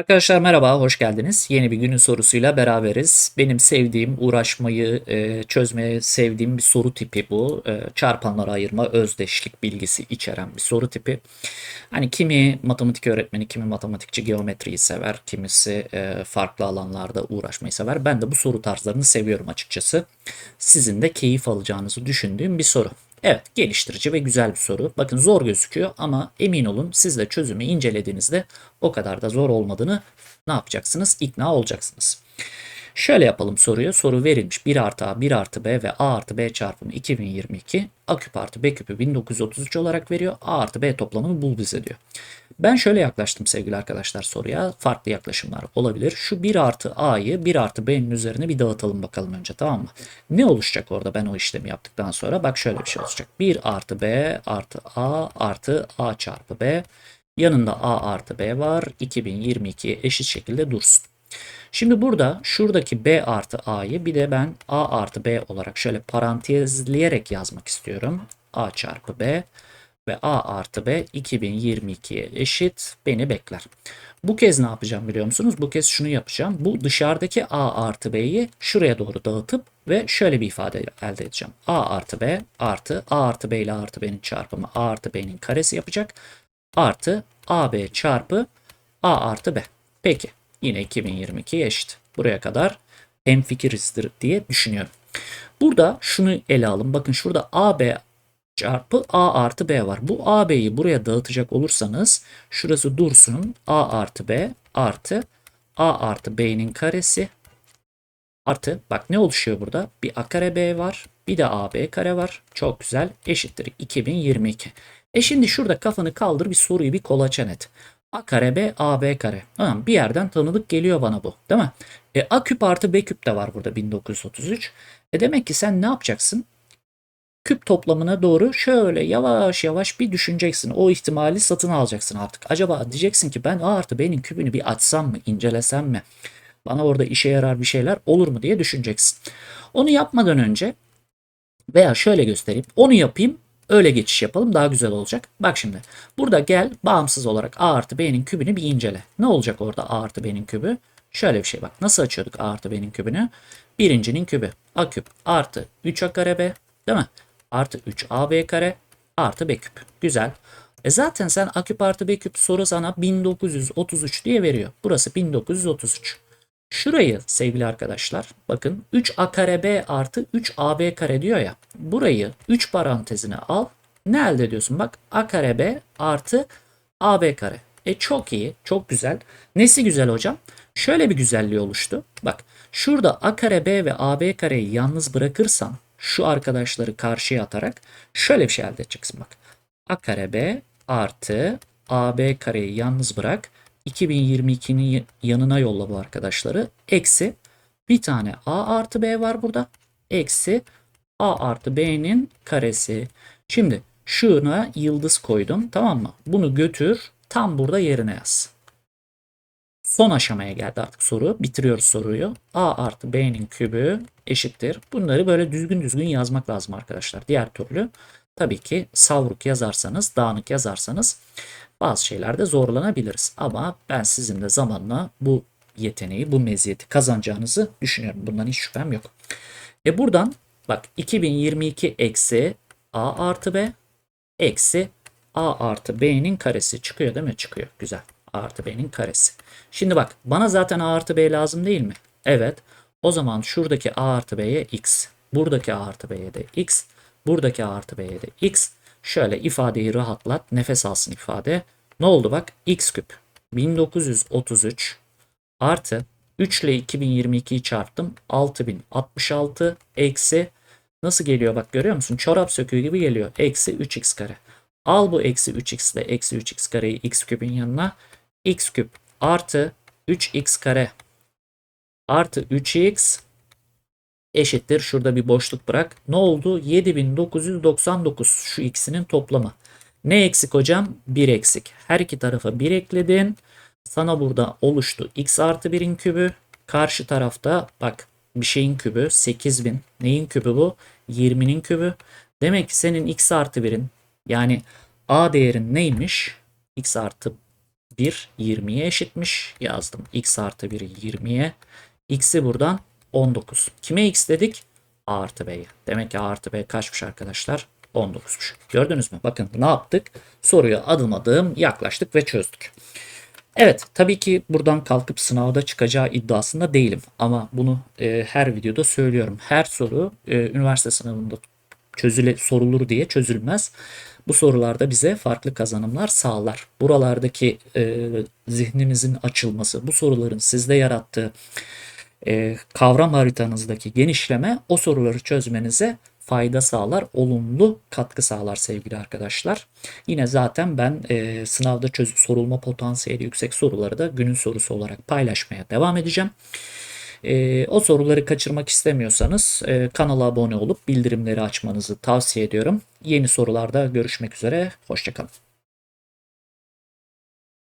Arkadaşlar merhaba, hoş geldiniz. Yeni bir günün sorusuyla beraberiz. Benim sevdiğim, uğraşmayı, e, çözmeye sevdiğim bir soru tipi bu. E, çarpanlara ayırma, özdeşlik bilgisi içeren bir soru tipi. Hani kimi matematik öğretmeni, kimi matematikçi geometriyi sever, kimisi e, farklı alanlarda uğraşmayı sever. Ben de bu soru tarzlarını seviyorum açıkçası. Sizin de keyif alacağınızı düşündüğüm bir soru. Evet, geliştirici ve güzel bir soru. Bakın zor gözüküyor ama emin olun siz de çözümü incelediğinizde o kadar da zor olmadığını ne yapacaksınız? İkna olacaksınız. Şöyle yapalım soruyu. Soru verilmiş 1 artı A, 1 artı B ve A artı B çarpımı 2022. A küp artı B küpü 1933 olarak veriyor. A artı B toplamını bul bize diyor. Ben şöyle yaklaştım sevgili arkadaşlar soruya. Farklı yaklaşımlar olabilir. Şu 1 artı A'yı 1 artı B'nin üzerine bir dağıtalım bakalım önce tamam mı? Ne oluşacak orada ben o işlemi yaptıktan sonra? Bak şöyle bir şey olacak. 1 artı B artı A artı A çarpı B. Yanında A artı B var. 2022'ye eşit şekilde dursun. Şimdi burada şuradaki B artı A'yı bir de ben A artı B olarak şöyle parantezleyerek yazmak istiyorum. A çarpı B ve A artı B 2022'ye eşit beni bekler. Bu kez ne yapacağım biliyor musunuz? Bu kez şunu yapacağım. Bu dışarıdaki A artı B'yi şuraya doğru dağıtıp ve şöyle bir ifade elde edeceğim. A artı B artı A artı B ile artı B'nin çarpımı A artı B'nin karesi yapacak. Artı AB çarpı A artı B. Peki yine 2022'ye eşit. Buraya kadar hemfikirizdir diye düşünüyorum. Burada şunu ele alın. Bakın şurada AB çarpı A artı B var. Bu AB'yi buraya dağıtacak olursanız şurası dursun. A artı B artı A artı B'nin karesi artı bak ne oluşuyor burada? Bir A kare B var. Bir de AB kare var. Çok güzel. Eşittir 2022. E şimdi şurada kafanı kaldır bir soruyu bir kolaçan et. A kare B AB kare. Tamam, bir yerden tanıdık geliyor bana bu. Değil mi? E, A küp artı B küp de var burada 1933. E demek ki sen ne yapacaksın? küp toplamına doğru şöyle yavaş yavaş bir düşüneceksin. O ihtimali satın alacaksın artık. Acaba diyeceksin ki ben A artı B'nin küpünü bir açsam mı, incelesem mi? Bana orada işe yarar bir şeyler olur mu diye düşüneceksin. Onu yapmadan önce veya şöyle göstereyim. Onu yapayım öyle geçiş yapalım daha güzel olacak. Bak şimdi burada gel bağımsız olarak A artı B'nin kübünü bir incele. Ne olacak orada A artı B'nin kübü? Şöyle bir şey bak. Nasıl açıyorduk A artı B'nin kübünü? Birincinin kübü. A küp artı 3A kare B. Değil mi? artı 3AB kare artı B küp. Güzel. E zaten sen A küp artı B küp soru sana 1933 diye veriyor. Burası 1933. Şurayı sevgili arkadaşlar bakın 3A kare B artı 3AB kare diyor ya. Burayı 3 parantezine al. Ne elde ediyorsun? Bak A kare B artı AB kare. E çok iyi, çok güzel. Nesi güzel hocam? Şöyle bir güzelliği oluştu. Bak şurada A kare B ve AB kareyi yalnız bırakırsan şu arkadaşları karşıya atarak şöyle bir şey elde edeceksin bak. A kare B artı AB kareyi yalnız bırak. 2022'nin yanına yolla bu arkadaşları. Eksi bir tane A artı B var burada. Eksi A artı B'nin karesi. Şimdi şuna yıldız koydum tamam mı? Bunu götür tam burada yerine yaz. Son aşamaya geldi artık soru. Bitiriyoruz soruyu. A artı B'nin kübü eşittir. Bunları böyle düzgün düzgün yazmak lazım arkadaşlar. Diğer türlü tabii ki savruk yazarsanız, dağınık yazarsanız bazı şeylerde zorlanabiliriz. Ama ben sizin de zamanla bu yeteneği, bu meziyeti kazanacağınızı düşünüyorum. Bundan hiç şüphem yok. E buradan bak 2022 eksi A artı B eksi A artı B'nin karesi çıkıyor değil mi? Çıkıyor. Güzel. A artı B'nin karesi. Şimdi bak bana zaten A artı B lazım değil mi? Evet. O zaman şuradaki A artı B'ye X. Buradaki A artı B'ye de X. Buradaki A artı B'ye de X. Şöyle ifadeyi rahatlat. Nefes alsın ifade. Ne oldu bak? X küp. 1933 artı 3 ile 2022'yi çarptım. 6066 eksi nasıl geliyor bak görüyor musun? Çorap söküğü gibi geliyor. Eksi 3x kare. Al bu eksi 3x ile eksi 3x kareyi x küpün yanına. x küp artı 3x kare artı 3x eşittir. Şurada bir boşluk bırak. Ne oldu? 7999 şu ikisinin toplamı. Ne eksik hocam? 1 eksik. Her iki tarafa 1 ekledin. Sana burada oluştu x artı 1'in kübü. Karşı tarafta bak bir şeyin kübü 8000. Neyin kübü bu? 20'nin kübü. Demek ki senin x artı 1'in yani a değerin neymiş? x artı 1 20'ye eşitmiş. Yazdım. x artı 1 20'ye. X'i buradan 19. Kime x dedik? A artı B'ye. Demek ki A artı B kaçmış arkadaşlar? 19'muş. Gördünüz mü? Bakın ne yaptık? Soruya adım adım yaklaştık ve çözdük. Evet tabii ki buradan kalkıp sınavda çıkacağı iddiasında değilim. Ama bunu e, her videoda söylüyorum. Her soru e, üniversite sınavında çözüle sorulur diye çözülmez. Bu sorularda bize farklı kazanımlar sağlar. Buralardaki e, zihninizin açılması, bu soruların sizde yarattığı e, kavram haritanızdaki genişleme o soruları çözmenize fayda sağlar, olumlu katkı sağlar sevgili arkadaşlar. Yine zaten ben e, sınavda çöz sorulma potansiyeli yüksek soruları da günün sorusu olarak paylaşmaya devam edeceğim. E, o soruları kaçırmak istemiyorsanız e, kanala abone olup bildirimleri açmanızı tavsiye ediyorum. Yeni sorularda görüşmek üzere, hoşçakalın.